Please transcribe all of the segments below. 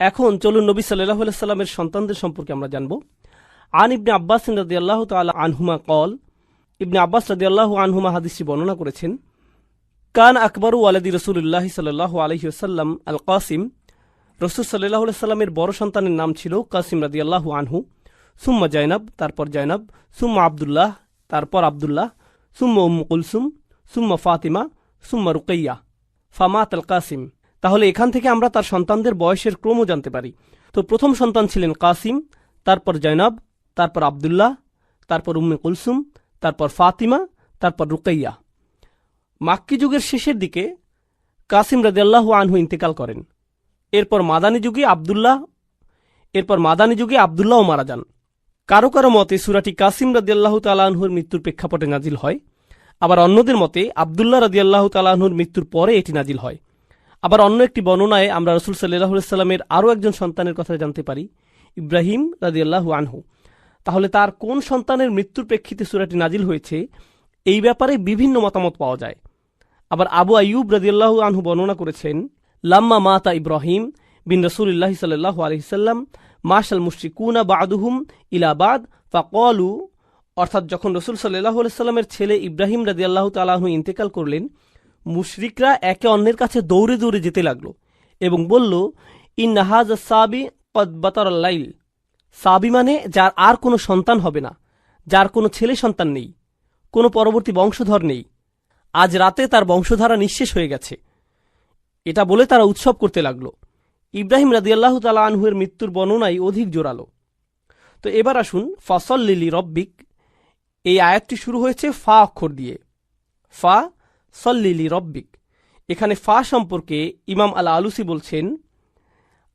এখন চলুন নবী সাল্লাহ সাল্লামের সন্তানদের সম্পর্কে আমরা জানব। আন ইবনে আব্বাস রাদি আল্লাহ তালা আনহুমা কল ইবনে আব্বাস রাদি আল্লাহ আনহুমা হাদিসটি বর্ণনা করেছেন, কান আকবরু আলাদি রসুল্লাহ সাল্লাহ আলহিউসাল্লাম আল কাসিম রসুল সাল্লাহ সাল্লামের বড় সন্তানের নাম ছিল কাসিম রাদি আল্লাহ আনহু। সুম্মা জাইনাব, তারপর জাইনাব। সুম্মা আবদুল্লাহ, তারপর আবদুল্লাহ। সুম্মা উম কুলসুম, সুম্মা ফাতিমা, সুম্মা রুকাইয়া। ফামাত আল কাসিম তাহলে এখান থেকে আমরা তার সন্তানদের বয়সের ক্রমও জানতে পারি। তো প্রথম সন্তান ছিলেন কাসিম, তারপর জয়নাব, তারপর আবদুল্লাহ, তারপর উম্মে কুলসুম, তারপর ফাতিমা, তারপর রুকাইয়া। মাক্কি যুগের শেষের দিকে কাসিম রাজিয়াল্লাহ আনহু ইন্তেকাল করেন। এরপর মাদানী যুগে আবদুল্লাহ, এরপর মাদানী যুগে আবদুল্লাহও মারা যান। কারও কারও মতে সুরাটি কাসিম রাদিয়াল্লাহ তালাহুর মৃত্যুর প্রেক্ষাপটে নাজিল হয়। আবার অন্যদের মতে আবদুল্লাহ রাদিয়াল্লাহ তালাহুর মৃত্যুর পরে এটি নাজিল হয়। আবার অন্য একটি বর্ণনায় আমরা রসুল সাল্লাহ সাল্লামের আরও একজন সন্তানের কথা জানতে পারি, ইব্রাহিম রাদিয়াল্লাহ আনহু। তাহলে তার কোন সন্তানের মৃত্যুর প্রেক্ষিতে সুরাটি নাজিল হয়েছে, এই ব্যাপারে বিভিন্ন মতামত পাওয়া যায়। আবার আবু আইয়ুব রাদিয়াল্লাহু আনহু বর্ণনা করেছেন, লাম্মা মাতা ইব্রাহিম বিন রসুল্লাহ সাল্লাহ আলহিসাল্লাম মাশাল মুশরিকুনা বাদুহুম ইলাবাদ ফাকলু। অর্থাৎ যখন রসুল সাল্লাহ সাল্লামের ছেলে ইব্রাহিম রাদিয়াল্লাহ তালাহু ইন্তেকাল করলেন মুশরিকরা একে অন্যের কাছে দৌড়ে দৌড়ে যেতে লাগল এবং বলল ইন নাহাজ সাবি কদবাতারাল্লাইল সাবি মানে যার আর কোনো সন্তান হবে না, যার কোনো ছেলে সন্তান নেই, কোনো পরবর্তী বংশধর নেই। আজ রাতে তার বংশধারা নিঃশেষ হয়ে গেছে। এটা বলে তারা উৎসব করতে লাগল। ইব্রাহিম রাদিয়াল্লাহ তালা আনহুয়ের মৃত্যুর বর্ণনাই অধিক জোরালো। তো এবার আসুন ফসল লিলি রব্বিক। এই আয়াতটি শুরু হয়েছে ফা অক্ষর দিয়ে। ফা সল্লিলি রব্বিক। এখানে ফা সম্পর্কে ইমাম আল আলুসি বলছেন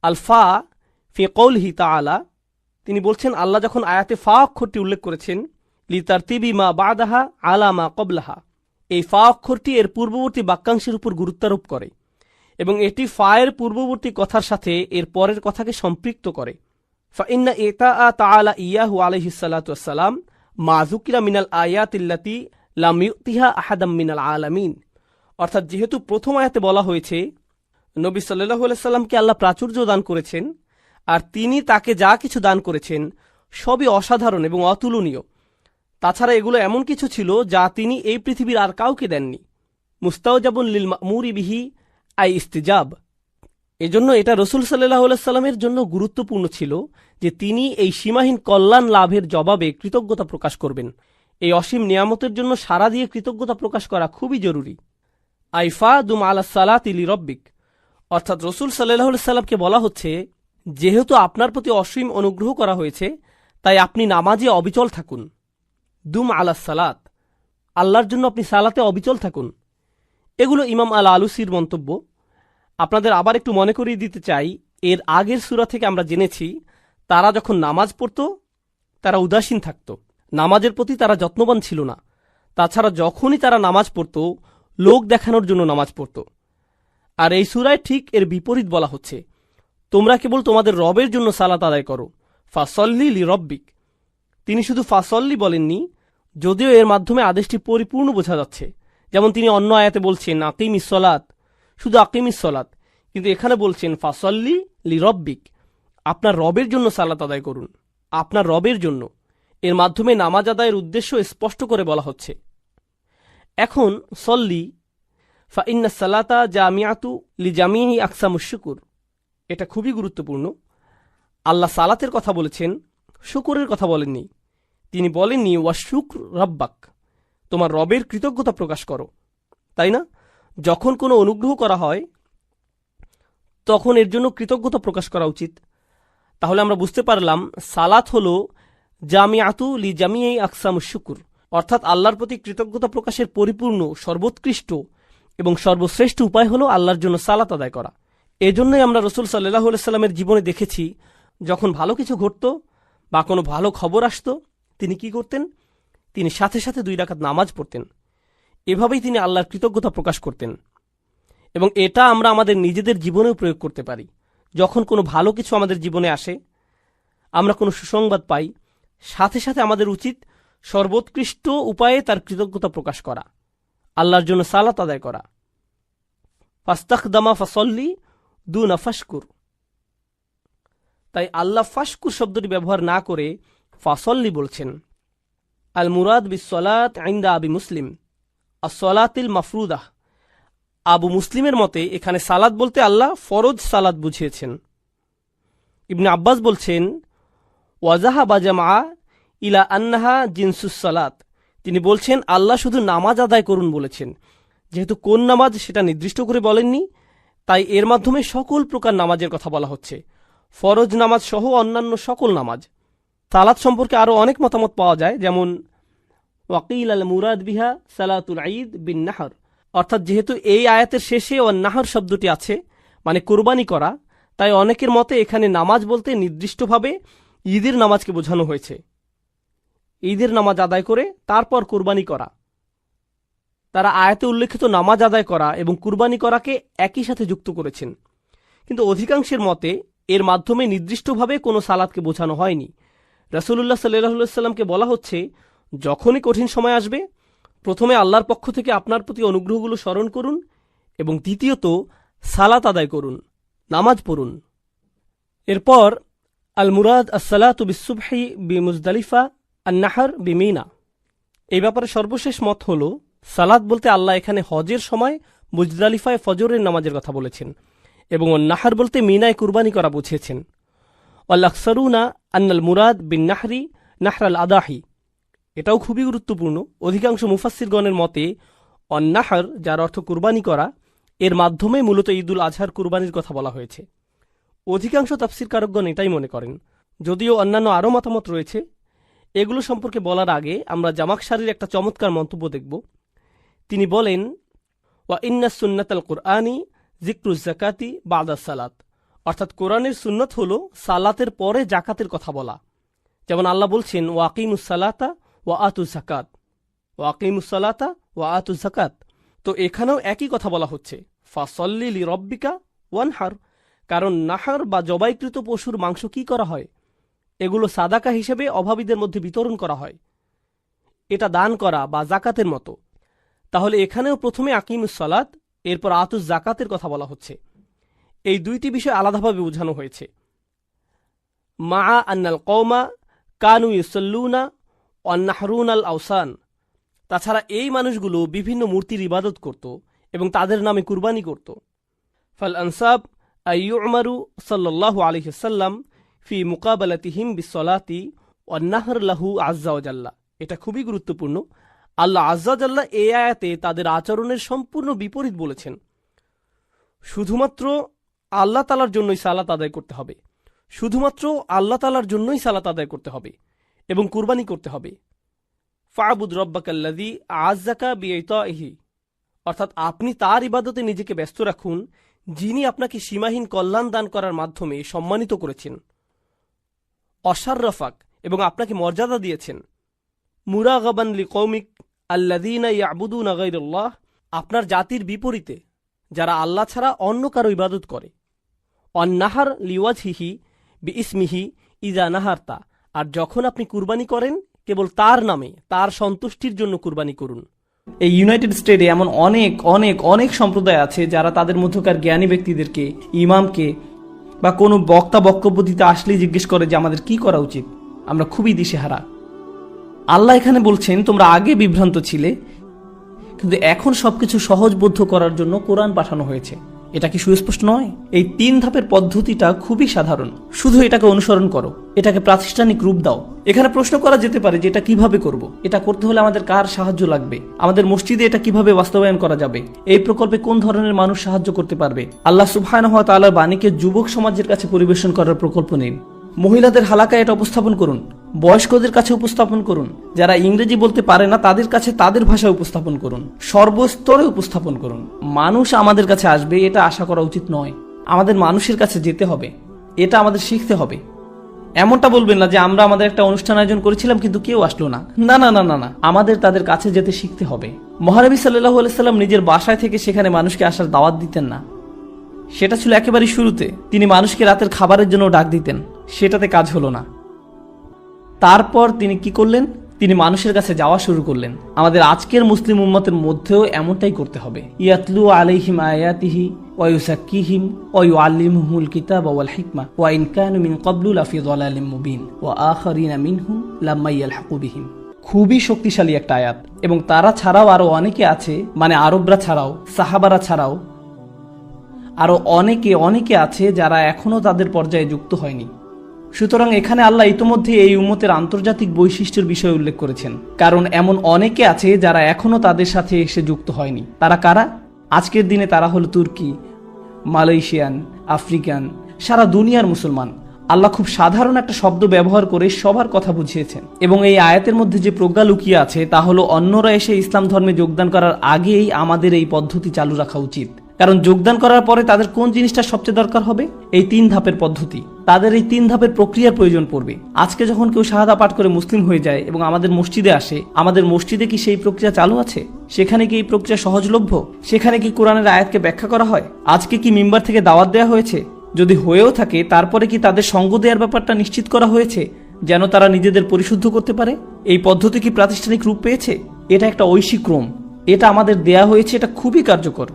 আল ফা ফি কৌলহি আলা তিনি বলছেন, আল্লাহ যখন আয়াতে ফা অক্ষরটি উল্লেখ করেছেন, লি তার তিবি মা বাদাহা আলা মা কবলাহা। এই ফা অক্ষরটি এর পূর্ববর্তী বাক্যাংশের উপর গুরুত্বারোপ করে এবং এটি ফায়ের পূর্ববর্তী কথার সাথে এর পরের কথাকে সম্পৃক্ত করে। ফাইন্না ইয়াহু আলহিসাল্লাম মাজুকিরা মিনাল আয়াতিল্লাতি লামিউতিহা আহাদাম মিনাল আলামিন। অর্থাৎ যেহেতু প্রথম আয়াতে বলা হয়েছে, নবী সাল্লাহ সাল্লামকে আল্লাহ প্রাচুর্য দান করেছেন, আর তিনি তাকে যা কিছু দান করেছেন, সবই অসাধারণ এবং অতুলনীয়। তাছাড়া এগুলো এমন কিছু ছিল যা তিনি এই পৃথিবীর আর কাউকে দেননি। মুস্তাউজাবুল লিল মুরি বিহি আই ইস্তিজাব। এজন্য এটা রসুল সাল্লাহ সাল্লামের জন্য গুরুত্বপূর্ণ ছিল যে তিনি এই সীমাহীন কল্যাণ লাভের জবাবে কৃতজ্ঞতা প্রকাশ করবেন। এই অসীম নিয়ামতের জন্য সারা দিয়ে কৃতজ্ঞতা প্রকাশ করা খুবই জরুরি। আইফা দুম আলা সালাত ইলি রব্বিক। অর্থাৎ রসুল সাল্লাহ সাল্লামকে বলা হচ্ছে, যেহেতু আপনার প্রতি অসীম অনুগ্রহ করা হয়েছে, তাই আপনি নামাজে অবিচল থাকুন। দুম আলা সালাত। আল্লাহর জন্য আপনি সালাতে অবিচল থাকুন। এগুলো ইমাম আল আলুসির মন্তব্য। আপনাদের আবার একটু মনে করিয়ে দিতে চাই, এর আগের সুরা থেকে আমরা জেনেছি, তারা যখন নামাজ পড়ত, তারা উদাসীন থাকত। নামাজের প্রতি তারা যত্নবান ছিল না। তাছাড়া যখনই তারা নামাজ পড়ত, লোক দেখানোর জন্য নামাজ পড়ত। আর এই সুরায় ঠিক এর বিপরীত বলা হচ্ছে, তোমরা কেবল তোমাদের রবের জন্য সালাত আদায় করো, ফাসল্লি লি রব্বিক তিনি শুধু ফাসল্লি বলেননি, যদিও এর মাধ্যমে আদেশটি পরিপূর্ণ বোঝা যাচ্ছে। যেমন তিনি অন্য আয়াতে বলছেন, আকিম ইসলাত শুধু আকিম ইসলাত কিন্তু এখানে বলছেন, ফাসল্লি লি রব্বিক আপনার রবের জন্য সালাত আদায় করুন। আপনার রবের জন্য। এর মাধ্যমে নামাজ আদায়ের উদ্দেশ্য স্পষ্ট করে বলা হচ্ছে। এখন সল্লি, ফাইন্না সালাতা জামিয়াতু লি জামিহি আকসামুশুকুর এটা খুবই গুরুত্বপূর্ণ। আল্লাহ সালাতের কথা বলেছেন, শুকুরের কথা বলেননি। তিনি বলেননি ওয়া শুক্র রব্বাক, তোমার রবের কৃতজ্ঞতা প্রকাশ করো। তাই না? যখন কোনো অনুগ্রহ করা হয়, তখন এর জন্য কৃতজ্ঞতা প্রকাশ করা উচিত। তাহলে আমরা বুঝতে পারলাম, সালাত হল জামিয়াতু লি জামিয়াই আকসাম শুকুর। অর্থাৎ আল্লাহর প্রতি কৃতজ্ঞতা প্রকাশের পরিপূর্ণ, সর্বোৎকৃষ্ট এবং সর্বশ্রেষ্ঠ উপায় হল আল্লাহর জন্য সালাত আদায় করা। এজন্যই আমরা রসুল সাল্লাহ সাল্লামের জীবনে দেখেছি, যখন ভালো কিছু ঘটত বা কোনো ভালো খবর আসত, তিনি কি করতেন? তিনি সাথে সাথে দুই রাকাত নামাজ পড়তেন। এভাবেই তিনি আল্লাহর কৃতজ্ঞতা প্রকাশ করতেন। এবং এটা আমরা আমাদের নিজেদের জীবনেও প্রয়োগ করতে পারি। যখন কোনো ভালো কিছু আমাদের জীবনে আসে, আমরা কোনো সুসংবাদ পাই সাথে সাথে আমাদের উচিত সর্বোৎকৃষ্ট উপায়ে তার কৃতজ্ঞতা প্রকাশ করা। আল্লাহর জন্য সালাত আদায় করা। ফাস্তাক দামা ফাসল্লি দু না নাফাসকুর তাই আল্লাহ ফাসকুর শব্দটি ব্যবহার না করে ফাসল্লি বলছেন, আল মুরাদ বিসলাত আইন্দা আবি মুসলিম আসলাতিল মাফরুদাহ আবু মুসলিমের মতে এখানে সালাদ বলতে আল্লাহ ফরজ সালাদ বুঝিয়েছেন। ইবনে আব্বাস বলছেন ওয়াজাহা বাজামা ইলা আন্নাহা জিনসুস সালাত। তিনি বলছেন, আল্লাহ শুধু নামাজ আদায় করুন বলেছেন। যেহেতু কোন নামাজ সেটা নির্দিষ্ট করে বলেননি, তাই এর মাধ্যমে সকল প্রকার নামাজের কথা বলা হচ্ছে। ফরজ নামাজ সহ অন্যান্য সকল নামাজ। সালাত সম্পর্কে আরও অনেক মতামত পাওয়া যায়, যেমন, ওয়াকিল আল মুরাদ বিহা সালাতুল ঈদ বিন নাহর। অর্থাৎ যেহেতু এই আয়াতের শেষে ও নাহর শব্দটি আছে মানে কোরবানি করা, তাই অনেকের মতে এখানে নামাজ বলতে নির্দিষ্টভাবে ঈদের নামাজকে বোঝানো হয়েছে। ঈদের নামাজ আদায় করে তারপর কুরবানি করা। তারা আয়াতে উল্লেখিত নামাজ আদায় করা এবং কুরবানি করাকে একই সাথে যুক্ত করেছেন। কিন্তু অধিকাংশের মতে এর মাধ্যমে নির্দিষ্টভাবে কোনো সালাদকে বোঝানো হয়নি। রাসুলুল্লাহ সাল্লাহ বলা হচ্ছে, যখনই কঠিন সময় আসবে, প্রথমে আল্লাহর পক্ষ থেকে আপনার প্রতি অনুগ্রহগুলো স্মরণ করুন এবং দ্বিতীয়ত সালাত আদায় করুন, নামাজ পড়ুন। এরপর আল মুরাদ আসসালাত বিসুবহি বি মুজদালিফা আন্নাহার বি মিনা এই ব্যাপারে সর্বশেষ মত হল সালাদ বলতে আল্লাহ এখানে হজের সময় মুজদালিফায় ফজরের নামাজের কথা বলেছেন এবং নাহার বলতে মিনায় কুরবানি করা বুঝিয়েছেন। অল্লাকসারুনা আন্নাল মুরাদ বিন নাহরি নাহরাল আদাহি। এটাও খুবই গুরুত্বপূর্ণ। অধিকাংশ মুফাসিরগণের মতে, অন্নাহার, যার অর্থ কুরবানি করা, এর মাধ্যমে মূলত ঈদুল আজহার কুরবানির কথা বলা হয়েছে। অধিকাংশ তাফসির কারকগণ এটাই মনে করেন। যদিও অন্যান্য আরও মতামত রয়েছে, এগুলো সম্পর্কে বলার আগে আমরা জামাকসারির একটা চমৎকার মন্তব্য দেখব। তিনি বলেন, ওয়া ইন্না সুন্নাত আল কুরআনি জিক্রুজ জাকাতি বাদা সালাত। অর্থাৎ কোরআনের সুন্নত হল সালাতের পরে জাকাতের কথা বলা। যেমন আল্লাহ বলছেন ওয়াকিমুসালাতা ওয়া আতু জাকাত ওয়াকিমুসালাতা ওয়া আতু জাকাত তো এখানেও একই কথা বলা হচ্ছে, ফাসল্লি রব্বিকা ওয়ানহার। কারণ নাহার বা জবাইকৃত পশুর মাংস কি করা হয়? এগুলো সাদাকা হিসেবে অভাবীদের মধ্যে বিতরণ করা হয়। এটা দান করা বা জাকাতের মতো। তাহলে এখানেও প্রথমে আকিমুস সালাত, এরপর আতুস জাকাতের কথা বলা হচ্ছে। এই দুইটি বিষয় আলাদাভাবে বোঝানো হয়েছে। মা আন্নাল কৌমা কানু ইউসল্লুনা অন্নাহরুন আল আউসান তাছাড়া এই মানুষগুলো বিভিন্ন মূর্তির ইবাদত করত এবং তাদের নামে কুরবানি করত। ফাল আনসাব আইয়ুমারু সাল্লাহ আলহিসাল্লাম ফি মুকাবালাতিহিম বিসলাতি অন্নাহর লাহু আজ্জাওজাল্লা এটা খুবই গুরুত্বপূর্ণ। আল্লাহ আজ্জাজাল্লাহ এ আয়াতে তাদের আচরণের সম্পূর্ণ বিপরীত বলেছেন। শুধুমাত্র আল্লাহ তালার জন্যই সালাত আদায় করতে হবে। শুধুমাত্র আল্লাহ তালার জন্যই সালাত আদায় করতে হবে এবং কুরবানি করতে হবে। ফাবুদ রব্বাকাল্লাদি আজাকা বিহি অর্থাৎ আপনি তার ইবাদতে নিজেকে ব্যস্ত রাখুন যিনি আপনাকে সীমাহীন কল্যাণ দান করার মাধ্যমে সম্মানিত করেছেন। অসাররফাক এবং আপনাকে মর্যাদা দিয়েছেন। মুরাগাবান লি কৌমিক আল্লাদিনা ইয়াবুদুন আগাইরুল্লাহ আপনার জাতির বিপরীতে, যারা আল্লাহ ছাড়া অন্য কারও ইবাদত করে। অন্নাহার লিওয়াজ হিহি বি ইসমিহি ইজা নাহারতা, আর যখন আপনি কুরবানি করেন, কেবল তার নামে, তার সন্তুষ্টির জন্য কুরবানি করুন। এই ইউনাইটেড স্টেটে এমন অনেক অনেক অনেক সম্প্রদায় আছে যারা তাদের মধ্যকার জ্ঞানী ব্যক্তিদেরকে, ইমামকে বা কোনো বক্তা বক্তব্য দিতে আসলেই জিজ্ঞেস করে যে আমাদের কি করা উচিত। আমরা খুবই দিশেহারা। আল্লাহ এখানে বলছেন, তোমরা আগে বিভ্রান্ত ছিলে, কিন্তু এখন সবকিছু সহজবোধ্য করার জন্য কোরআন পাঠানো হয়েছে। এটা কি সুস্পষ্ট নয়? এই তিন ধাপের পদ্ধতিটা খুবই সাধারণ। শুধু এটাকে অনুসরণ করো। এটাকে প্রাতিষ্ঠানিক রূপ দাও। এখানে প্রশ্ন করা যেতে পারে যে এটা কীভাবে করব? এটা করতে হলে আমাদের কার সাহায্য লাগবে? আমাদের মসজিদে এটা কীভাবে বাস্তবায়ন করা যাবে? এই প্রকল্পে কোন ধরনের মানুষ সাহায্য করতে পারবে? আল্লাহ সুবহান হওয়া তালার বাণীকে যুবক সমাজের কাছে পরিবেশন করার প্রকল্প নিন। মহিলাদের হালাকায় এটা উপস্থাপন করুন। বয়স্কদের কাছে উপস্থাপন করুন। যারা ইংরেজি বলতে পারে না, তাদের কাছে তাদের ভাষায় উপস্থাপন করুন। সর্বস্তরে উপস্থাপন করুন। মানুষ আমাদের কাছে আসবে, এটা আশা করা উচিত নয়। আমাদের মানুষের কাছে যেতে হবে, এটা আমাদের শিখতে হবে। এমনটা বলবেন না যে আমরা আমাদের একটা অনুষ্ঠান আয়োজন করেছিলাম, কিন্তু কেউ আসলো না। না না না না না। আমাদের তাদের কাছে যেতে শিখতে হবে। মহানবী সাল্লাহ আলাইসাল্লাম নিজের বাসায় থেকে সেখানে মানুষকে আসার দাওয়াত দিতেন না। সেটা ছিল একেবারে শুরুতে। তিনি মানুষকে রাতের খাবারের জন্য ডাক দিতেন। সেটাতে কাজ হলো না। তারপর তিনি কি করলেন? তিনি মানুষের কাছে যাওয়া শুরু করলেন। আমাদের আজকের মুসলিম উম্মতের মধ্যেও এমনটাই করতে হবে। ইয়াতলু আলাইহিম আয়াতিহি ওয়ায়ুসাক্কিহিম ওয়ায়ুআল্লিমুহুল কিতাব ওয়াল হিকমা ওয়া ইন কানু মিন ক্বাবলু মুবিন ওয়া আখারিনা মিনহুম লাম্মা ইয়ালহাকু খুবই শক্তিশালী একটা আয়াত। এবং তারা ছাড়াও আরও অনেকে আছে মানে আরবরা ছাড়াও, সাহাবারা ছাড়াও, আরও অনেকে অনেকে আছে যারা এখনও তাদের পর্যায়ে যুক্ত হয়নি। সুতরাং এখানে আল্লাহ ইতোমধ্যে এই উম্মতের আন্তর্জাতিক বৈশিষ্ট্যের বিষয়ে উল্লেখ করেছেন। কারণ এমন অনেকে আছে যারা এখনও তাদের সাথে এসে যুক্ত হয়নি। তারা কারা? আজকের দিনে তারা হলো তুর্কি, মালয়েশিয়ান, আফ্রিকান, সারা দুনিয়ার মুসলমান। আল্লাহ খুব সাধারণ একটা শব্দ ব্যবহার করে সবার কথা বুঝিয়েছেন। এবং এই আয়াতের মধ্যে যে প্রজ্ঞা লুকিয়ে আছে, তা হলো অন্যরা এসে ইসলাম ধর্মে যোগদান করার আগেই আমাদের এই পদ্ধতি চালু রাখা উচিত। কারণ যোগদান করার পরে তাদের কোন জিনিসটা সবচেয়ে দরকার হবে? এই তিন ধাপের পদ্ধতি। তাদের এই তিন ধাপের প্রক্রিয়ার প্রয়োজন পড়বে। আজকে যখন কেউ শাহাদা পাঠ করে মুসলিম হয়ে যায় এবং আমাদের মসজিদে আসে, আমাদের মসজিদে কি সেই প্রক্রিয়া চালু আছে? সেখানে কি এই প্রক্রিয়া সহজলভ্য? সেখানে কি কোরআনের আয়াতকে ব্যাখ্যা করা হয়? আজকে কি মেম্বার থেকে দাওয়াত দেওয়া হয়েছে? যদি হয়েও থাকে, তারপরে কি তাদের সঙ্গ দেওয়ার ব্যাপারটা নিশ্চিত করা হয়েছে, যেন তারা নিজেদের পরিশুদ্ধ করতে পারে? এই পদ্ধতি কি প্রাতিষ্ঠানিক রূপ পেয়েছে? এটা একটা ঐশী ক্রম। এটা আমাদের দেয়া হয়েছে, এটা খুবই কার্যকর।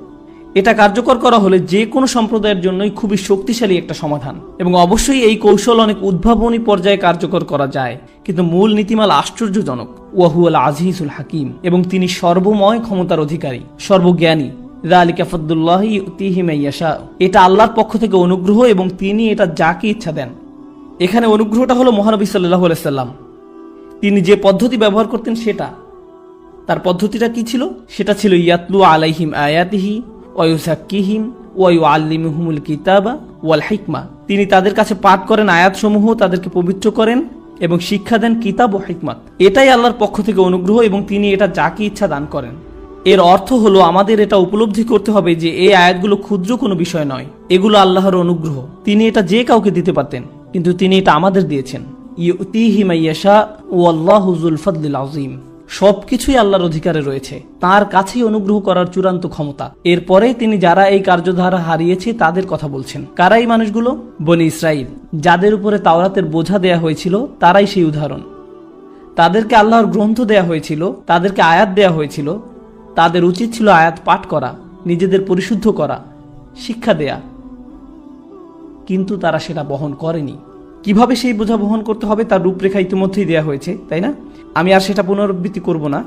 এটা কার্যকর করা হলে যে কোনো সম্প্রদায়ের জন্যই খুবই শক্তিশালী একটা সমাধান। এবং অবশ্যই এই কৌশল অনেক উদ্ভাবনী পর্যায়ে কার্যকর করা যায়। কিন্তু মূল নীতিমাল আশ্চর্যজনক, ওয়াহুয়াল আজিজুল হাকিম, এবং তিনি সর্বময় ক্ষমতার অধিকারী, সর্বজ্ঞানী। এটা আল্লাহর পক্ষ থেকে অনুগ্রহ এবং তিনি এটা যাকে ইচ্ছা দেন। এখানে অনুগ্রহটা হলো মহানবী সাল্লাহ তিনি যে পদ্ধতি ব্যবহার করতেন সেটা। তার পদ্ধতিটা কি ছিল? সেটা ছিল ইয়াতলু আলাইহিম আয়াতিহি ওয়ুসাক্কিহিম ওয়ু আল্লিমুহুমুল কিতাবা ওয়াল হিকমা। তিনি তাদের কাছে পাঠ করেন, আয়াতসমূহ তাদেরকে পবিত্র করেন এবং শিক্ষা দেন কিতাব ও হিকমাত। এটাই আল্লাহর পক্ষ থেকে অনুগ্রহ এবং তিনি এটা যাকে ইচ্ছা দান করেন। এর অর্থ হলো, আমাদের এটা উপলব্ধি করতে হবে যে এই আয়াতগুলো ক্ষুদ্র কোনো বিষয় নয়। এগুলো আল্লাহর অনুগ্রহ। তিনি এটা যে কাউকে দিতে পারতেন, কিন্তু তিনি এটা আমাদের দিয়েছেন। ইউতিহি মাইয়াশা ও আল্লাহ জুলফাদুল আজিম সবকিছুই আল্লাহর অধিকারে রয়েছে। তার কাছেই অনুগ্রহ করার চূড়ান্ত ক্ষমতা। এরপরে তিনি যারা এই কার্যধারা হারিয়েছে, তাদের কথা বলছেন। কারাই মানুষগুলো? বনি ইসরাইল যাদের উপরে তাওরাতের বোঝা দেয়া হয়েছিল, তারাই সেই উদাহরণ। তাদেরকে আল্লাহর গ্রন্থ দেয়া হয়েছিল, তাদেরকে আয়াত দেয়া হয়েছিল। তাদের উচিত ছিল আয়াত পাঠ করা, নিজেদের পরিশুদ্ধ করা, শিক্ষা দেয়া। কিন্তু তারা সেটা বহন করেনি। কীভাবে সেই বোঝা বহন করতে হবে তার রূপরেখা ইতিমধ্যেই দেওয়া হয়েছে, তাই না? আমি আর সেটা পুনরাবৃত্তি করব না,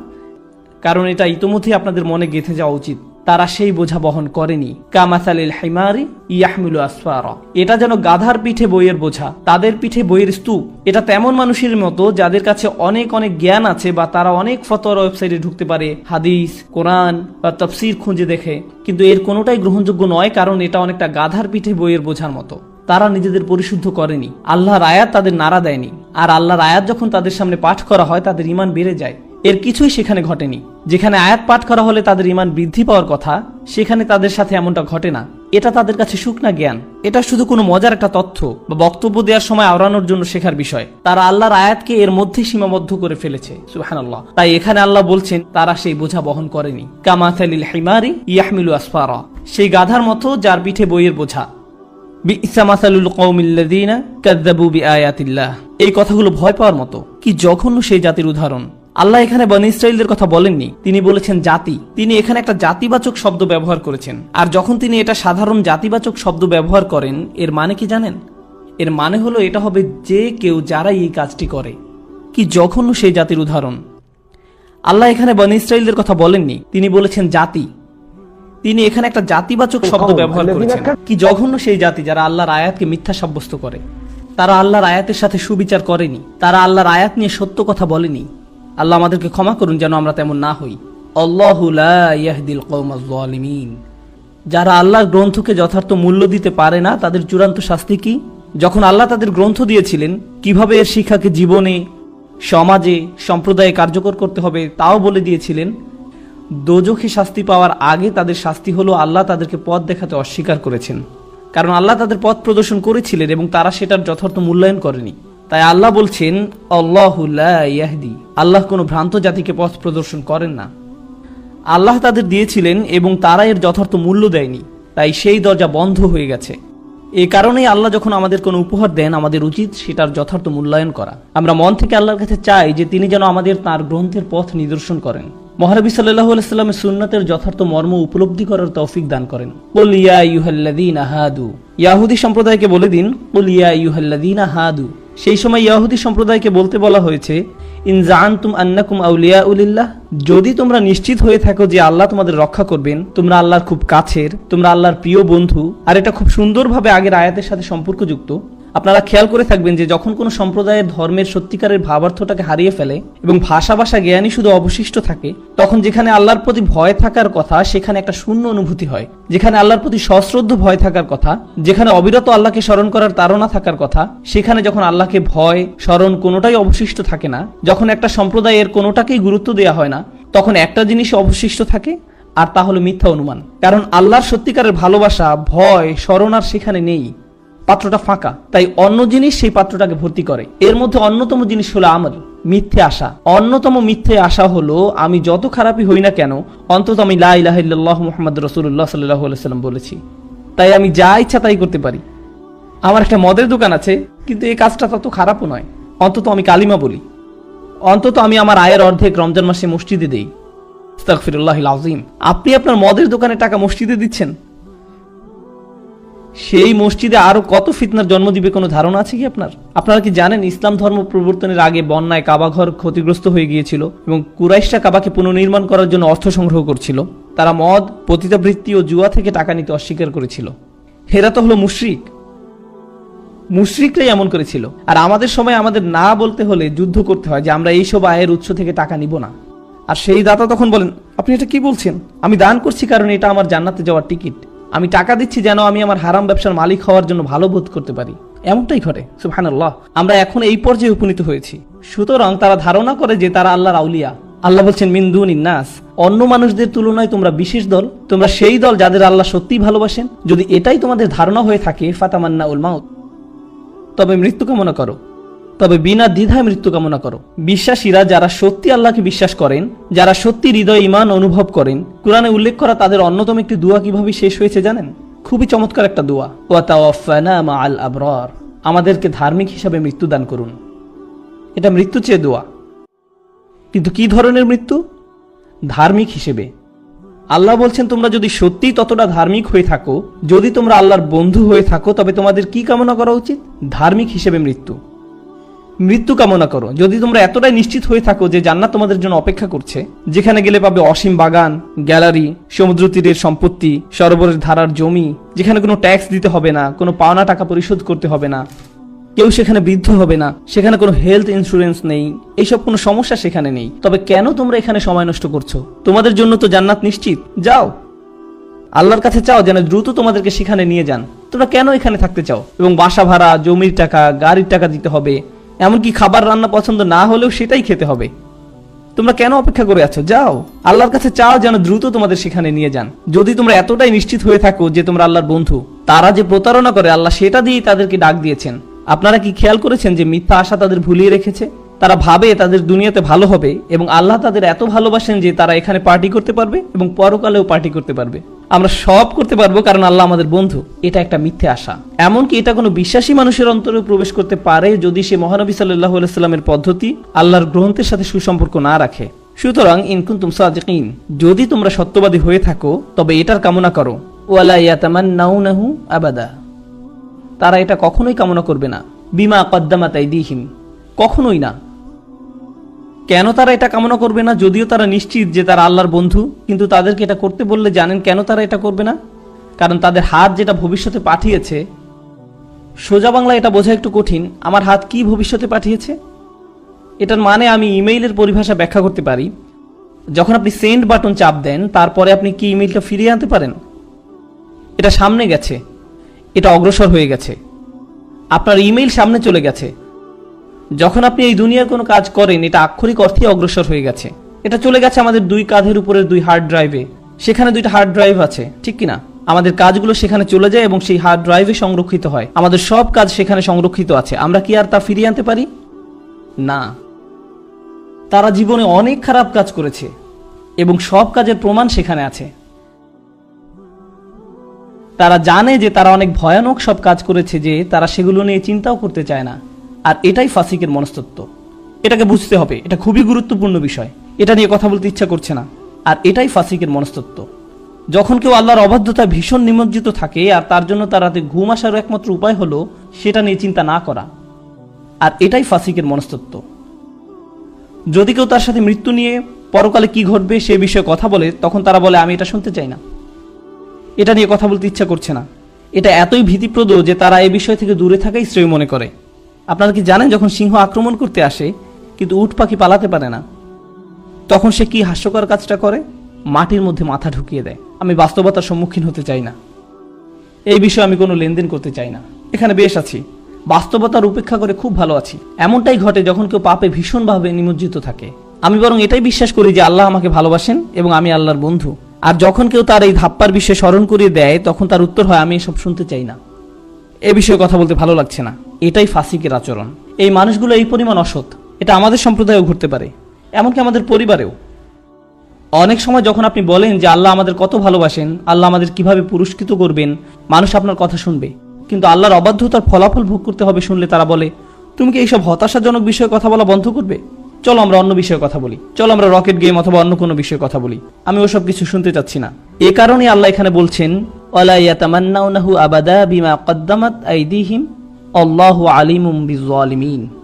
কারণ এটা ইতিমধ্যেই আপনাদের মনে গেঁথে যাওয়া উচিত। তারা সেই বোঝা বহন করেনি। কামাসালিল হাইমারি ইয়াহমিলু আসফারা। এটা যেন গাধার পিঠে বইয়ের বোঝা, তাদের পিঠে বইয়ের স্তূপ। এটা তেমন মানুষের মতো যাদের কাছে অনেক অনেক জ্ঞান আছে বা তারা অনেক ফতোয়ার ওয়েবসাইটে ঢুকতে পারে, হাদিস, কোরআন বা তফসির খুঁজে দেখে। কিন্তু এর কোনোটাই গ্রহণযোগ্য নয়, কারণ এটা অনেকটা গাধার পিঠে বইয়ের বোঝার মতো। তারা নিজেদের পরিশুদ্ধ করেনি। আল্লাহর আয়াত তাদের নাড়া দেয়নি। আর আল্লাহর আয়াত যখন তাদের সামনে পাঠ করা হয়, তাদের ইমান বেড়ে যায়। এর কিছুই সেখানে ঘটেনি। যেখানে আয়াত পাঠ করা হলে তাদের ইমান বৃদ্ধি পাওয়ার কথা, সেখানে তাদের সাথে এমনটা ঘটে না। এটা তাদের কাছে শুকনা জ্ঞান। এটা শুধু কোনো মজার একটা তথ্য বা বক্তব্য দেওয়ার সময় আওড়ানোর জন্য শেখার বিষয়। তারা আল্লাহর আয়াতকে এর মধ্যে সীমাবদ্ধ করে ফেলেছে। সুহানাল্লাহ তাই এখানে আল্লাহ বলছেন, তারা সেই বোঝা বহন করেনি। কামাথালিল হিমারি ইয়াহমিলু আসফারা। সেই গাধার মতো যার পিঠে বইয়ের বোঝা। বিসামাসালুল কৌমিল্লাদিনা কাদ্দাবু বিআয়াতিল্লাহ। এই কথাগুলো ভয় পাওয়ার মতো। কি জঘন্য সেই জাতির উদাহরণ। আল্লাহ এখানে বনি ইসরায়েলদের কথা বলেননি। তিনি বলেছেন জাতি। তিনি এখানে একটা জাতিবাচক শব্দ ব্যবহার করেছেন। আর যখন তিনি এটা সাধারণ জাতিবাচক শব্দ ব্যবহার করেন, এর মানে কি জানেন? এর মানে হলো এটা হবে যে কেউ যারাই এই কাজটি করে। কি জঘন্য সেই জাতির উদাহরণ। আল্লাহ এখানে বনি ইসরায়েলদের কথা বলেননি। তিনি বলেছেন জাতি। তিনি এখানে একটা জাতিবাচক শব্দ ব্যবহার করেছেন। কি জঘন্য সেই জাতি যারা আল্লাহর আয়াতকে মিথ্যা সাব্যস্ত করে। তারা আল্লাহর আয়াতের সাথে সুবিচার করেনি। তারা আল্লাহর আয়াত নিয়ে সত্য কথা বলেনি। আল্লাহ আমাদেরকে ক্ষমা করুন যেন আমরা তেমন না হই। ইয়াহদিল যারা আল্লাহর গ্রন্থকে যথার্থ মূল্য দিতে পারে না তাদের চূড়ান্ত শাস্তি কি? যখন আল্লাহ তাদের গ্রন্থ দিয়েছিলেন কীভাবে এর শিক্ষাকে জীবনে সমাজে সম্প্রদায়ে কার্যকর করতে হবে তাও বলে দিয়েছিলেন দোজখে শাস্তি পাওয়ার আগে তাদের শাস্তি হলো আল্লাহ তাদেরকে পথ দেখাতে অস্বীকার করেছেন। কারণ আল্লাহ তাদের পথ প্রদর্শন করেছিলেন এবং তারা সেটার যথার্থ মূল্যায়ন করেনি। তাই আল্লাহ বলছেন ইয়াহদি। আল্লাহ কোনো ভ্রান্ত জাতিকে পথ প্রদর্শন করেন না। আল্লাহ তাদের দিয়েছিলেন এবং তারা এর যথার্থ মূল্য দেয়নি। তাই সেই দরজা বন্ধ হয়ে গেছে। এ কারণেই আল্লাহ যখন আমাদের কোনো উপহার দেন, আমাদের উচিত সেটার যথার্থ মূল্যায়ন করা। আমরা মন থেকে আল্লাহর কাছে চাই যে তিনি যেন আমাদের তার গ্রন্থের পথ নিদর্শন করেন। মহানবী সাল্লাহ সাল্লামের সুন্নাতের যথার্থ মর্ম উপলব্ধি করার তৌফিক দান করেন। কুল ইয়া ইয়াহুদি সম্প্রদায়কে বলে দিন, কুল সেই সময় ইয়াহুদি সম্প্রদায়কে বলতে বলা হয়েছে যদি তোমরা নিশ্চিত হয়ে থাকো যে আল্লাহ তোমাদের রক্ষা করবেন, তোমরা আল্লাহর খুব কাছের, তোমরা আল্লাহর প্রিয় বন্ধু, আর এটা খুব সুন্দরভাবে আগের আয়াতের সাথে সম্পর্কযুক্ত আপনারা খেয়াল করে থাকবেন যে যখন কোনো সম্প্রদায়ের ধর্মের সত্যিকারের ভাবার্থটাকে হারিয়ে ফেলে এবং ভাষা ভাষা জ্ঞানই শুধু অবশিষ্ট থাকে, তখন যেখানে আল্লাহর প্রতি ভয় থাকার কথা, সেখানে একটা শূন্য অনুভূতি হয়। যেখানে আল্লাহর প্রতি সশ্রদ্ধ ভয় থাকার কথা, যেখানে অবিরত আল্লাহকে স্মরণ করার তাড়না থাকার কথা, সেখানে যখন আল্লাহকে ভয়, স্মরণ কোনোটাই অবশিষ্ট থাকে না, যখন একটা সম্প্রদায়ের কোনোটাকেই গুরুত্ব দেওয়া হয় না, তখন একটা জিনিস অবশিষ্ট থাকে, আর তা হলো মিথ্যা অনুমান। কারণ আল্লাহর সত্যিকারের ভালোবাসা, ভয়, স্মরণ আর সেখানে নেই। পাত্রটা ফাঁকা, তাই অন্য জিনিস সেই পাত্রটাকে ভর্তি করে। এর মধ্যে অন্যতম জিনিস হলো আমল মিথ্যে আশা। অন্যতম মিথ্যে আশা হলো, আমি যত খারাপই হই না কেন, অন্তত আমি লা ইলাহা ইল্লাল্লাহ রসুল্লাহ সাল্লাহ সাল্লাম বলেছি। তাই আমি যা ইচ্ছা তাই করতে পারি। আমার একটা মদের দোকান আছে, কিন্তু এই কাজটা তত খারাপও নয়। অন্তত আমি কালিমা বলি। অন্তত আমি আমার আয়ের অর্ধেক রমজান মাসে মসজিদে দেই। আজিম আপনি আপনার মদের দোকানে টাকা মসজিদে দিচ্ছেন? সেই মসজিদে আরও কত ফিতনার জন্ম দিবে কোনো ধারণা আছে কি আপনার? আপনারা কি জানেন ইসলাম ধর্ম প্রবর্তনের আগে বন্যায় কাবাঘর ক্ষতিগ্রস্ত হয়ে গিয়েছিল এবং কুরাইশরা কাবাকে পুনর্নির্মাণ করার জন্য অর্থ সংগ্রহ করছিল। তারা মদ, পতিতাবৃত্তি ও জুয়া থেকে টাকা নিতে অস্বীকার করেছিল। হেরা তো হলো মুশরিক। মুশরিকরাই এমন করেছিল। আর আমাদের সময় আমাদের না বলতে হলে যুদ্ধ করতে হয় যে আমরা এইসব আয়ের উৎস থেকে টাকা নিব না। আর সেই দাতা তখন বলেন, আপনি এটা কি বলছেন? আমি দান করছি কারণ এটা আমার জান্নাতে যাওয়ার টিকিট। আমি টাকা দিচ্ছি যেন আমি আমার হারাম ব্যবসার মালিক হওয়ার জন্য ভালো বোধ করতে পারি। এমনটাই ঘটে, সুবহানাল্লাহ। আমরা এখন এই পর্যায়ে উপনীত হয়েছি। সুতরাং তারা ধারণা করে যে তারা আল্লাহর আউলিয়া। আল্লাহ বলছেন মিন্দুন ইন্নাস অন্য মানুষদের তুলনায় তোমরা বিশেষ দল, তোমরা সেই দল যাদের আল্লাহ সত্যিই ভালোবাসেন। যদি এটাই তোমাদের ধারণা হয়ে থাকে ফাতামান্না উল মাউত। তবে মৃত্যু কামনা করো তবে বিনা দ্বিধায় মৃত্যু কামনা করো। বিশ্বাসীরা যারা সত্যি আল্লাহকে বিশ্বাস করেন, যারা সত্যি হৃদয় ইমান অনুভব করেন, কোরআনে উল্লেখ করা তাদের অন্যতম একটি দোয়া কীভাবে শেষ হয়েছে জানেন? খুবই চমৎকার একটা দোয়া। ওয়াতাওয়াফানা আল আবরার। আমাদেরকে ধার্মিক হিসাবে মৃত্যু দান করুন। এটা মৃত্যু চেয়ে দোয়া। কিন্তু কি ধরনের মৃত্যু? ধার্মিক হিসেবে। আল্লাহ বলছেন, তোমরা যদি সত্যিই ততটা ধার্মিক হয়ে থাকো, যদি তোমরা আল্লাহর বন্ধু হয়ে থাকো, তবে তোমাদের কি কামনা করা উচিত? ধার্মিক হিসেবে মৃত্যু। মৃত্যু কামনা করো। যদি তোমরা এতটাই নিশ্চিত হয়ে থাকো যে জান্নাত তোমাদের জন্য অপেক্ষা করছে, যেখানে গেলে পাবে অসীম বাগান, গ্যালারি, সমুদ্র তীরের সম্পত্তি, সরোবরের ধারার জমি, যেখানে কোনো ট্যাক্স দিতে হবে না, কোনো পাওনা টাকা পরিশোধ করতে হবে না, কেউ সেখানে বৃদ্ধ হবে না, সেখানে কোনো হেলথ ইন্স্যুরেন্স নেই এইসব কোনো সমস্যা সেখানে নেই। তবে কেন তোমরা এখানে সময় নষ্ট করছ? তোমাদের জন্য তো জান্নাত নিশ্চিত। যাও। আল্লাহর কাছে চাও যেন দ্রুত তোমাদেরকে সেখানে নিয়ে যান। তোমরা কেন এখানে থাকতে চাও? এবং বাসা ভাড়া, জমির টাকা, গাড়ির টাকা দিতে হবে এমনকি খাবার রান্না পছন্দ না হলেও সেটাই খেতে হবে। তোমরা কেন অপেক্ষা করে আছো? যাও। আল্লাহর কাছে চাও যেন দ্রুত তোমাদের সেখানে নিয়ে যান। যদি তোমরা এতটাই নিশ্চিত হয়ে থাকো যে তোমরা আল্লাহর বন্ধু, তারা যে প্রতারণা করে, আল্লাহ সেটা দিয়েই তাদেরকে ডাক দিয়েছেন। আপনারা কি খেয়াল করেছেন যে মিথ্যা আশা তাদের ভুলিয়ে রেখেছে? তারা ভাবে তাদের দুনিয়াতে ভালো হবে এবং আল্লাহ তাদের এত ভালোবাসেন যে তারা এখানে পার্টি করতে পারবে এবং পরকালেও পার্টি করতে পারবে। আমরা সব করতে পারব কারণ আল্লাহ আমাদের বন্ধু। এটা একটা মিথ্যে আশা। এমনকি এটা কোনো বিশ্বাসী মানুষের অন্তরে প্রবেশ করতে পারে যদি সে মহানবী সাল্লাহ সাল্লামের পদ্ধতি আল্লাহর গ্রন্থের সাথে সুসম্পর্ক না রাখে। সুতরাং ইনকুন তুম সাদিকিন, যদি তোমরা সত্যবাদী হয়ে থাকো, তবে এটার কামনা করো। ওয়ালা তারা এটা কখনোই কামনা করবে না। বিমা কদ্দামাতাই দিহিম কখনোই না। কেন তারা এটা কামনা করবে না? যদিও তারা নিশ্চিত যে তারা আল্লাহর বন্ধু, কিন্তু তাদেরকে এটা করতে বললে জানেন কেন তারা এটা করবে না? কারণ তাদের হাত যেটা ভবিষ্যতে পাঠিয়েছে, সোজা বাংলা এটা বোঝা একটু কঠিন, আমার হাত কি ভবিষ্যতে পাঠিয়েছে? এটার মানে আমি ইমেইলের পরিভাষা ব্যাখ্যা করতে পারি। যখন আপনি সেন্ড বাটন চাপ দেন, তারপরে আপনি কি ইমেইলটা ফিরিয়ে আনতে পারেন? এটা সামনে গেছে, এটা অগ্রসর হয়ে গেছে। আপনার ইমেইল সামনে চলে গেছে। যখন আপনি এই দুনিয়ার কোনো কাজ করেন, এটা আক্ষরিক অর্থে অগ্রসর হয়ে গেছে। এটা চলে গেছে আমাদের দুই কাঁধের উপরের দুই হার্ড ড্রাইভে সেখানে দুইটা হার্ড ড্রাইভ আছে, ঠিক কি না আমাদের কাজগুলো সেখানে চলে যায় এবং সেই হার্ড ড্রাইভে সংরক্ষিত হয়। আমাদের সব কাজ সেখানে সংরক্ষিত আছে। আমরা কি আর তা ফিরিয়ে আনতে পারি? না। তারা জীবনে অনেক খারাপ কাজ করেছে এবং সব কাজের প্রমাণ সেখানে আছে। তারা জানে যে তারা অনেক ভয়ানক সব কাজ করেছে যে তারা সেগুলো নিয়ে চিন্তাও করতে চায় না। আর এটাই ফাসিকের মনস্তত্ব। এটাকে বুঝতে হবে, এটা খুবই গুরুত্বপূর্ণ বিষয়। এটা নিয়ে কথা বলতে ইচ্ছা করছে না। আর এটাই ফাসিকের মনস্তত্ব। যখন কেউ আল্লাহর অবাধ্যতা ভীষণ নিমজ্জিত থাকে, আর তার জন্য তার রাতে ঘুম আসার একমাত্র উপায় হলো সেটা নিয়ে চিন্তা না করা। আর এটাই ফাসিকের মনস্তত্ব। যদি কেউ তার সাথে মৃত্যু নিয়ে পরকালে কি ঘটবে সে বিষয়ে কথা বলে, তখন তারা বলে, আমি এটা শুনতে চাই না। এটা নিয়ে কথা বলতে ইচ্ছা করছে না। এটা এতই ভীতিপ্রদ যে তারা এ বিষয় থেকে দূরে থাকাই শ্রেয় মনে করে। আপনারা কি জানেন যখন সিংহ আক্রমণ করতে আসে, কিন্তু উট পাখি পালাতে পারে না, তখন সে কি হাস্যকর কাজটা করে? মাটির মধ্যে মাথা ঢুকিয়ে দেয়। আমি বাস্তবতার সম্মুখীন হতে চাই না। এই বিষয়ে আমি কোনো লেনদেন করতে চাই না। এখানে বেশ আছি। বাস্তবতার উপেক্ষা করে খুব ভালো আছি। এমনটাই ঘটে যখন কেউ পাপে ভীষণভাবে নিমজ্জিত থাকে। আমি বরং এটাই বিশ্বাস করি যে আল্লাহ আমাকে ভালোবাসেন এবং আমি আল্লাহর বন্ধু। আর যখন কেউ তার এই ধাপ্পার বিষয়ে স্মরণ করিয়ে দেয়, তখন তার উত্তর হয়, আমি এসব শুনতে চাই না। এ বিষয়ে কথা বলতে ভালো লাগছে না। এটাই ফাসিকের আচরণ। এই মানুষগুলো এই পরিমাণ অসৎ। এটা আমাদের সম্প্রদায়েও ঘটতে পারে। এমনকি আমাদের পরিবারেও। অনেক সময় যখন আপনি বলেন যে আল্লাহ আমাদের কত ভালোবাসেন, আল্লাহ আমাদের কীভাবে পুরস্কৃত করবেন, মানুষ আপনার কথা শুনবে। কিন্তু আল্লাহর অবাধ্যতার ফলাফল ভোগ করতে হবে শুনলে তারা বলে, তুমি কি এইসব হতাশাজনক বিষয়ে কথা বলা বন্ধ করবে? চলো আমরা অন্য বিষয়ে কথা বলি। চলো আমরা রকেট গেম অথবা অন্য কোনো বিষয়ে কথা বলি। আমি ওসব কিছু শুনতে চাচ্ছি না। এ কারণে আল্লাহ এখানে বলছেন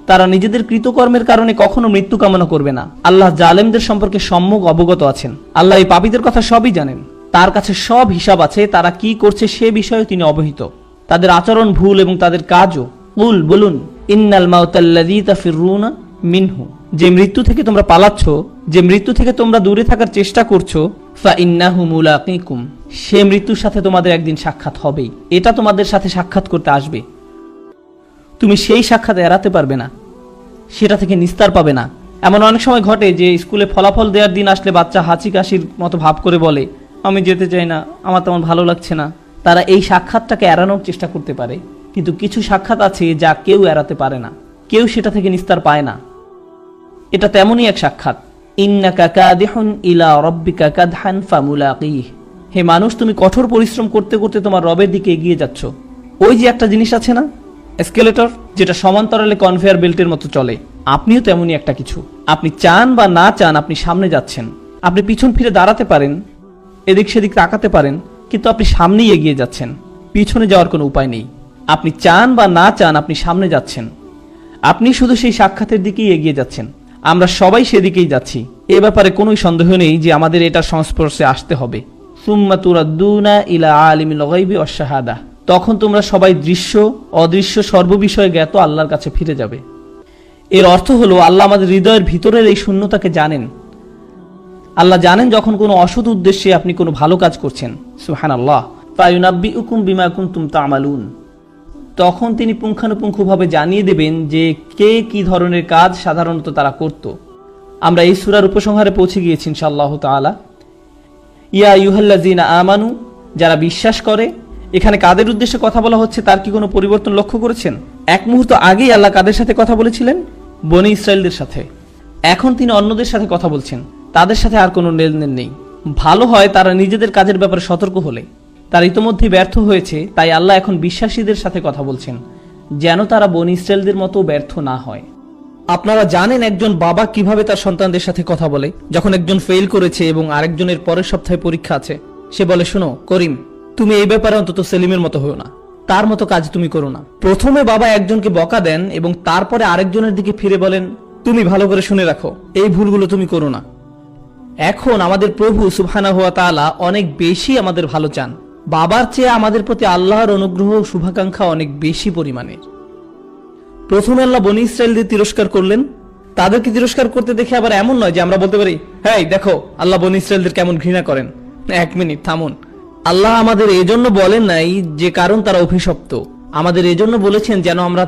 তারা নিজেদের কৃতকর্মের কারণে কখনো মৃত্যু কামনা করবে না। আল্লাহ জালেমদের সম্পর্কে সম্মুখ অবগত আছেন। আল্লাহ এই পাপীদের কথা সবই জানেন। তার কাছে সব হিসাব আছে, তারা কি করছে সে বিষয়ে তিনি অবহিত। তাদের আচরণ ভুল এবং তাদের কাজও। উল বলুন, ইন্নাল মিনহু। যে মৃত্যু থেকে তোমরা পালাচ্ছ, যে মৃত্যু থেকে তোমরা দূরে থাকার চেষ্টা করছ ফা সে মৃত্যুর সাথে তোমাদের একদিন সাক্ষাৎ হবেই। এটা তোমাদের সাথে সাক্ষাৎ করতে আসবে। তুমি সেই সাক্ষাৎ এড়াতে পারবে না। সেটা থেকে নিস্তার পাবে না। এমন অনেক সময় ঘটে যে স্কুলে ফলাফল দেওয়ার দিন আসলে বাচ্চা হাঁচি কাশির মতো ভাব করে বলে, আমি যেতে চাই না, আমার তেমন ভালো লাগছে না। তারা এই সাক্ষাৎটাকে এড়ানোর চেষ্টা করতে পারে। কিন্তু কিছু সাক্ষাৎ আছে যা কেউ এড়াতে পারে না। কেউ সেটা থেকে নিস্তার পায় না। এটা তেমনই এক সাক্ষাৎ। ইলা হে মানুষ, তুমি কঠোর পরিশ্রম করতে করতে তোমার রবের দিকে এগিয়ে যাচ্ছ। ওই যে একটা জিনিস আছে না? এসকেলেটর যেটা সমান্তরালে কনভেয়ার বেল্টের মতো চলে। আপনিও তেমনই একটা কিছু। আপনি চান বা না চান, আপনি সামনে যাচ্ছেন। আপনি পিছন ফিরে দাঁড়াতে পারেন, এদিক সেদিক তাকাতে পারেন, কিন্তু আপনি সামনেই এগিয়ে যাচ্ছেন। পিছনে যাওয়ার কোনো উপায় নেই। আপনি চান বা না চান, আপনি সামনে যাচ্ছেন। আপনি শুধু সেই সাক্ষাতের দিকেই এগিয়ে যাচ্ছেন। আমরা সবাই সেদিকেই যাচ্ছি। এ ব্যাপারে কোনো সন্দেহ নেই যে আমাদের এটা সংস্পর্শে আসতে হবে। সুম্মা তুরাদ্দুনা ইলা আলিমিল গায়বি অশাহাদা তখন তোমরা সবাই দৃশ্য, অদৃশ্য, সর্ববিষয়ে জ্ঞাত আল্লাহর কাছে ফিরে যাবে। এর অর্থ হলো, আল্লাহ আমাদের হৃদয়ের ভিতরের এই শূন্যতাকে জানেন। আল্লাহ জানেন যখন কোনো অসৎ উদ্দেশ্যে আপনি কোনো ভালো কাজ করছেন। সুহান আল্লাহ ফায়ুনাব্বি উকুম বিমা কুনতুম তামালুন। তখন তিনি পুঙ্খানুপুঙ্খভাবে জানিয়ে দেবেন যে কে কি ধরনের কাজ সাধারণত তারা করত। আমরা এই সুরার উপসংহারে পৌঁছে গিয়েছি ইনশাআল্লাহ তাআলা। ইয়া ইউহাল্লাজিনা আমানু, যারা বিশ্বাস করে, এখানে কাদের উদ্দেশ্যে কথা বলা হচ্ছে তার কি কোনো পরিবর্তন লক্ষ্য করেছেন? এক মুহূর্ত আগেই আল্লাহ কাদের সাথে কথা বলেছিলেন? বনি ইসরায়েলদের সাথে। এখন তিনি অন্যদের সাথে কথা বলছেন। তাদের সাথে আর কোনো লেনদেন নেই। ভালো হয় তারা নিজেদের কাজের ব্যাপারে সতর্ক হলে। তারা ইতোমধ্যেই ব্যর্থ হয়েছে, তাই আল্লাহ এখন বিশ্বাসীদের সাথে কথা বলছেন, যেন তারা বনি ইসরায়েলদের মতো ব্যর্থ না হয়। আপনারা জানেন একজন বাবা কীভাবে তার সন্তানদের সাথে কথা বলে? যখন একজন ফেল করেছে এবং আরেকজনের পরের সপ্তাহে পরীক্ষা আছে, সে বলে, শোনো, করিম, তুমি এই ব্যাপারে অন্তত সেলিমের মতো হও না। তার মতো কাজ তুমি করো না। প্রথমে বাবা একজনকে বকা দেন এবং তারপরে আরেকজনের দিকে ফিরে বলেন, তুমি ভালো করে শুনে রাখো, এই ভুলগুলো তুমি করো না। এখন আমাদের প্রভু সুবহানা হুয়া তাআলা অনেক বেশি আমাদের ভালো চান। বাবার চেয়ে আমাদের প্রতি আল্লাহর অনুগ্রহ শুভাকাঙ্ক্ষা অনেক বেশি পরিমাণের প্রথমে আল্লাহ বনি ইসরায়েলদের তিরস্কার করলেন। তাদেরকে তিরস্কার করতে দেখে আবার এমন নয় যে আমরা বলতে পারি হ্যাঁ দেখো, আল্লাহ বনি ইসরায়েলদের কেমন ঘৃণা করেন। এক মিনিট, থামুন। আল্লাহ আমাদের এজন্য বলেন নাই যে কারণ তারা অভিশপ্ত। আমাদের এজন্য বলেছেন যেন আমরা